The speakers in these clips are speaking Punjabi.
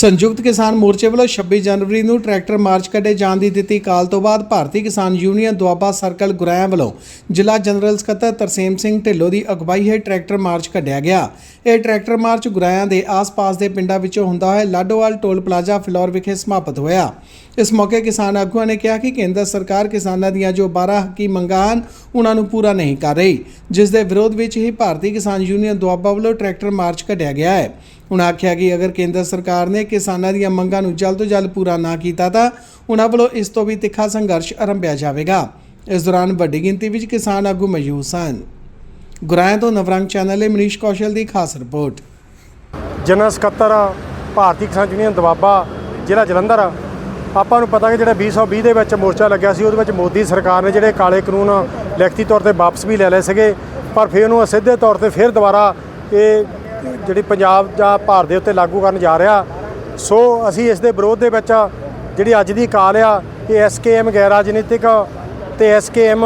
ਸੰਯੁਕਤ ਕਿਸਾਨ ਮੋਰਚੇ ਵੱਲੋਂ 26 ਜਨਵਰੀ ਨੂੰ ਟਰੈਕਟਰ ਮਾਰਚ ਕੱਢੇ ਜਾਣ ਦੀ ਦਿੱਤੀ ਕਾਲ ਤੋਂ ਬਾਅਦ ਭਾਰਤੀ ਕਿਸਾਨ ਯੂਨੀਅਨ ਦੁਆਬਾ ਸਰਕਲ ਗੁਰਾਇਆ ਵੱਲੋਂ ਜ਼ਿਲ੍ਹਾ ਜਨਰਲ ਸਕੱਤਰ ਤਰਸੇਮ ਸਿੰਘ ਢਿੱਲੋਂ ਦੀ ਅਗਵਾਈ ਹੇਠ ਟਰੈਕਟਰ ਮਾਰਚ ਕੱਢਿਆ ਗਿਆ। ਇਹ ਟਰੈਕਟਰ ਮਾਰਚ ਗੁਰਾਇਆ ਦੇ ਆਸ-ਪਾਸ ਦੇ ਪਿੰਡਾਂ ਵਿੱਚੋਂ ਹੁੰਦਾ ਹੋਇਆ ਲਾਡੋਵਾਲ ਟੋਲ ਪਲਾਜ਼ਾ ਫਲੋਰ ਵਿਖੇ ਸਮਾਪਤ ਹੋਇਆ। ਇਸ ਮੌਕੇ ਕਿਸਾਨ ਆਗੂਆਂ ਨੇ ਕਿਹਾ ਕਿ ਕੇਂਦਰ ਸਰਕਾਰ ਕਿਸਾਨਾਂ ਦੀਆਂ ਜੋ 12 ਹੱਕੀ ਮੰਗਾਂ ਹਨ, ਉਹਨਾਂ ਨੂੰ ਪੂਰਾ ਨਹੀਂ ਕਰ ਰਹੀ, ਜਿਸ ਦੇ ਵਿਰੋਧ ਵਿੱਚ ਹੀ ਭਾਰਤੀ ਕਿਸਾਨ ਯੂਨੀਅਨ ਦੁਆਬਾ ਵੱਲੋਂ ਟਰੈਕਟਰ ਮਾਰਚ ਕੱਢਿਆ ਗਿਆ ਹੈ। ਉਹਨਾਂ ਆਖਿਆ ਕਿ ਅਗਰ ਕੇਂਦਰ ਸਰਕਾਰ ਨੇ ਕਿਸਾਨਾਂ ਦੀਆਂ ਮੰਗਾਂ ਨੂੰ ਜਲਦ ਤੋਂ ਜਲਦ ਪੂਰਾ ਨਾ ਕੀਤਾ ਤਾਂ ਉਹਨਾਂ ਵੱਲੋਂ ਇਸ ਤੋਂ ਵੀ ਤਿੱਖਾ ਸੰਘਰਸ਼ ਆਰੰਭਿਆ ਜਾਵੇਗਾ। ਇਸ ਦੌਰਾਨ ਵੱਡੀ ਗਿਣਤੀ ਵਿੱਚ ਕਿਸਾਨ ਆਗੂ ਮੌਜੂਦ ਸਨ। ਗੁਰਾਇਆਂ ਤੋਂ ਨਵਰੰਗ ਚੈਨਲ ਲਈ ਮਨੀਸ਼ ਕੌਸ਼ਲ ਦੀ ਖਾਸ ਰਿਪੋਰਟ। ਜਨਰਲ ਸਕੱਤਰ ਭਾਰਤੀ ਕਿਸਾਨ ਯੂਨੀਅਨ ਦਵਾਬਾ ਜ਼ਿਲ੍ਹਾ ਜਲੰਧਰ ਆਪਾਂ ਨੂੰ ਪਤਾ ਕਿ ਜਿਹੜਾ 2020 ਦੇ ਵਿੱਚ ਮੋਰਚਾ ਲੱਗਿਆ ਸੀ, ਉਹਦੇ ਵਿੱਚ ਮੋਦੀ ਸਰਕਾਰ ਨੇ ਜਿਹੜੇ ਕਾਲੇ ਕਾਨੂੰਨ ਲਿਖਤੀ ਤੌਰ ਤੇ ਵਾਪਸ ਵੀ ਲੈ ਲਏ ਸੀਗੇ, ਪਰ ਫਿਰ ਉਹਨੂੰ ਅਸਿੱਧੇ ਤੌਰ ਤੇ ਫਿਰ ਦੁਬਾਰਾ ਇਹ ਜਿਹੜੀ ਪੰਜਾਬ ਜਾਂ ਭਾਰਤ ਦੇ ਉੱਤੇ ਲਾਗੂ ਕਰਨ ਜਾ ਰਿਹਾ, ਸੋ ਅਸੀਂ ਇਸ ਦੇ ਵਿਰੋਧ ਦੇ ਵਿੱਚ ਜਿਹੜੀ ਅੱਜ ਦੀ ਕਾਲ ਆ, ਇਹ ਐਸਕੇਐਮ ਗੈਰ ਰਾਜਨੀਤਿਕ ਤੇ ਐਸਕੇਐਮ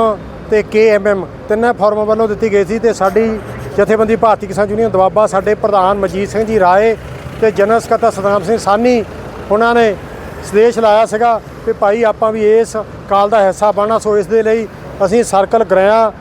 ਤੇ ਕੇਐਮਐਮ ਤਿੰਨਾਂ ਫੋਰਮਾਂ ਵੱਲੋਂ ਦਿੱਤੀ ਗਈ ਸੀ ਤੇ ਸਾਡੀ ਜਥੇਬੰਦੀ ਭਾਰਤੀ ਕਿਸਾਨ ਯੂਨੀਅਨ ਦਵਾਬਾ ਸਾਡੇ ਪ੍ਰਧਾਨ ਮਜੀਦ ਸਿੰਘ ਜੀ ਰਾਏ ਤੇ ਜਨਰਲ ਸਕੱਤਰ ਸਤਨਾਮ ਸਿੰਘ ਸਾਨੀ ਉਹਨਾਂ ਨੇ ਸੰਦੇਸ਼ ਲਾਇਆ ਸੀਗਾ ਕਿ ਭਾਈ ਆਪਾਂ ਵੀ ਇਸ ਕਾਲ ਦਾ ਹਿੱਸਾ ਬਣਨਾ, ਸੋ ਇਸ ਦੇ ਲਈ ਅਸੀਂ ਸਰਕਲ ਗ੍ਰਿਆ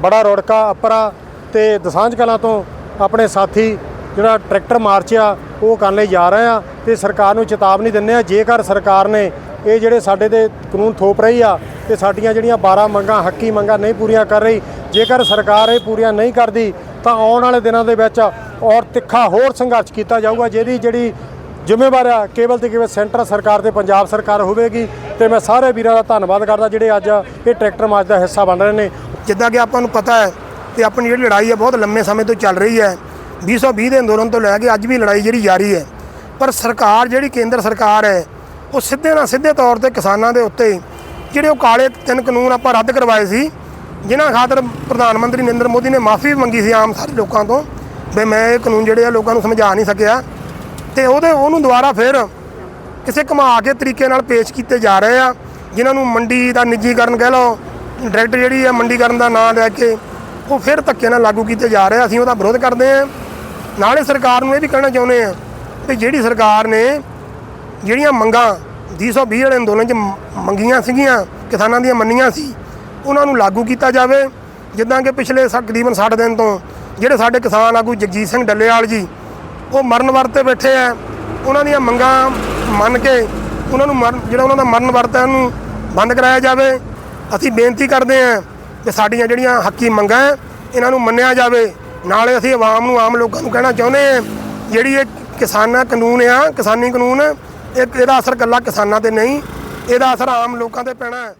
ਬੜਾ ਰੋੜਕਾ ਅਪਰਾ ਤੇ ਦਸਾਂਝ ਕਲਾਂ ਤੋਂ ਆਪਣੇ ਸਾਥੀ ਜਿਹੜਾ ਟਰੈਕਟਰ ਮਾਰਚ ਆ, ਉਹ ਕਰਨ ਲਈ ਜਾ ਰਹੇ ਆ ਤੇ ਸਰਕਾਰ ਨੂੰ ਚੇਤਾਵਨੀ ਦਿੰਦੇ ਆ, ਜੇਕਰ ਸਰਕਾਰ ਨੇ ਇਹ ਜਿਹੜੇ ਸਾਡੇ ਤੇ ਕਾਨੂੰਨ ਥੋਪ ਰਹੀ ਆ ਤੇ ਸਾਡੀਆਂ ਜਿਹੜੀਆਂ 12 ਮੰਗਾਂ, ਹੱਕੀ ਮੰਗਾਂ ਨਹੀਂ ਪੂਰੀਆਂ ਕਰ ਰਹੀ, ਜੇਕਰ ਸਰਕਾਰ ਇਹ ਪੂਰੀਆਂ ਨਹੀਂ ਕਰਦੀ, ਤਾਂ ਆਉਣ ਵਾਲੇ ਦਿਨਾਂ ਦੇ ਵਿੱਚ ਔਰ ਤਿੱਖਾ ਹੋਰ ਸੰਘਰਸ਼ ਕੀਤਾ ਜਾਊਗਾ, ਜਿਹਦੀ ਜਿਹੜੀ ਜ਼ਿੰਮੇਵਾਰ ਆ, ਕੇਵਲ ਤੇ ਕੇਵਲ ਸੈਂਟਰ ਸਰਕਾਰ ਤੇ ਪੰਜਾਬ ਸਰਕਾਰ ਹੋਵੇਗੀ। ਤੇ ਮੈਂ ਸਾਰੇ ਵੀਰਾਂ ਦਾ ਧੰਨਵਾਦ ਕਰਦਾ, ਜਿਹੜੇ ਅੱਜ ਇਹ ਟਰੈਕਟਰ ਮਾਰਚ ਦਾ ਹਿੱਸਾ ਬਣ ਰਹੇ ਨੇ। ਜਿੱਦਾਂ ਕਿ ਆਪਾਂ ਨੂੰ ਪਤਾ ਹੈ ਕਿ ਆਪਣੀ ਜਿਹੜੀ ਲੜਾਈ ਹੈ ਬਹੁਤ ਲੰਮੇ ਸਮੇਂ ਤੋਂ ਚੱਲ ਰਹੀ ਹੈ। 2020 ਦੇ ਅੰਦੋਲਨ ਤੋਂ ਲੈ ਕੇ ਅੱਜ ਵੀ ਲੜਾਈ ਜਿਹੜੀ ਜਾਰੀ ਹੈ। ਪਰ ਸਰਕਾਰ ਜਿਹੜੀ ਕੇਂਦਰ ਸਰਕਾਰ ਹੈ, ਉਹ ਸਿੱਧੇ ਨਾ ਸਿੱਧੇ ਤੌਰ ਤੇ ਕਿਸਾਨਾਂ ਦੇ ਉੱਤੇ ਜਿਹੜੇ ਉਹ ਕਾਲੇ ਤਿੰਨ ਕਾਨੂੰਨ ਆਪਾਂ ਰੱਦ ਕਰਵਾਏ ਸੀ, ਜਿਨ੍ਹਾਂ ਖਾਤਰ ਪ੍ਰਧਾਨ ਮੰਤਰੀ ਨਰਿੰਦਰ ਮੋਦੀ ਨੇ ਮਾਫੀ ਮੰਗੀ ਸੀ ਆਮ ਸਾਰੇ ਲੋਕਾਂ ਤੋਂ, ਵੀ ਮੈਂ ਇਹ ਕਾਨੂੰਨ ਜਿਹੜੇ ਆ ਲੋਕਾਂ ਨੂੰ ਸਮਝਾ ਨਹੀਂ ਸਕਿਆ। ਤੇ ਉਹਦੇ, ਉਹਨੂੰ ਦੁਬਾਰਾ ਫਿਰ ਕਿਸੇ ਘੁਮਾ ਕੇ ਤਰੀਕੇ ਨਾਲ ਪੇਸ਼ ਕੀਤੇ ਜਾ ਰਹੇ ਆ, ਜਿਨ੍ਹਾਂ ਨੂੰ ਮੰਡੀ ਦਾ ਨਿੱਜੀਕਰਨ ਕਹਿ ਲਓ ਡਾਇਰੈਕਟ ਜਿਹੜੀ ਆ ਮੰਡੀਕਰਨ ਦਾ ਨਾਂ ਲੈ ਕੇ ਉਹ ਫਿਰ ਧੱਕੇ ਨਾਲ ਲਾਗੂ ਕੀਤੇ ਜਾ ਰਹੇ ਆ। ਅਸੀਂ ਉਹਦਾ ਵਿਰੋਧ ਕਰਦੇ ਆ। ਨਾਲੇ ਸਰਕਾਰ ਨੂੰ ਇਹ ਵੀ ਕਹਿਣਾ ਚਾਹੁੰਦੇ ਆ ਕਿ ਜਿਹੜੀ ਸਰਕਾਰ ਨੇ ਜਿਹੜੀਆਂ ਮੰਗਾਂ 220 ਵਾਲੇ ਅੰਦੋਲਨ 'ਚ ਮੰਗੀਆਂ ਸੀਗੀਆਂ, ਕਿਸਾਨਾਂ ਦੀਆਂ ਮੰਨੀਆਂ ਸੀ, ਉਹਨਾਂ ਨੂੰ ਲਾਗੂ ਕੀਤਾ ਜਾਵੇ। ਜਿੱਦਾਂ ਕਿ ਪਿਛਲੇ ਸ- ਤਕਰੀਬਨ 60 ਦਿਨ ਤੋਂ ਜਿਹੜੇ ਸਾਡੇ ਕਿਸਾਨ ਆਗੂ ਜਗਜੀਤ ਸਿੰਘ ਡੱਲੇਵਾਲ ਜੀ, ਉਹ ਮਰਨ ਵਰਤ ਬੈਠੇ ਆ। ਉਹਨਾਂ ਦੀਆਂ ਮੰਗਾਂ ਮੰਨ ਕੇ ਉਹਨਾਂ ਨੂੰ ਮਰਨ, ਜਿਹੜਾ ਉਹਨਾਂ ਦਾ ਮਰਨ ਵਰਤ ਹੈ, ਉਹਨੂੰ ਬੰਦ ਕਰਾਇਆ ਜਾਵੇ। ਅਸੀਂ ਬੇਨਤੀ ਕਰਦੇ ਹਾਂ ਕਿ ਸਾਡੀਆਂ ਜਿਹੜੀਆਂ ਹੱਕੀ ਮੰਗਾਂ ਇਹਨਾਂ ਨੂੰ ਮੰਨਿਆ ਜਾਵੇ। ਨਾਲੇ ਅਸੀਂ ਆਵਾਮ ਨੂੰ, ਆਮ ਲੋਕਾਂ ਨੂੰ ਕਹਿਣਾ ਚਾਹੁੰਦੇ ਹਾਂ, ਜਿਹੜੀ ਇਹ ਕਿਸਾਨਾਂ ਕਾਨੂੰਨ ਆ, ਕਿਸਾਨੀ ਕਾਨੂੰਨ, ਇਹ ਇਹਦਾ ਅਸਰ ਇਕੱਲਾ ਕਿਸਾਨਾਂ ਤੇ ਨਹੀਂ, ਇਹਦਾ ਅਸਰ ਆਮ ਲੋਕਾਂ ਤੇ ਪੈਣਾ ਹੈ।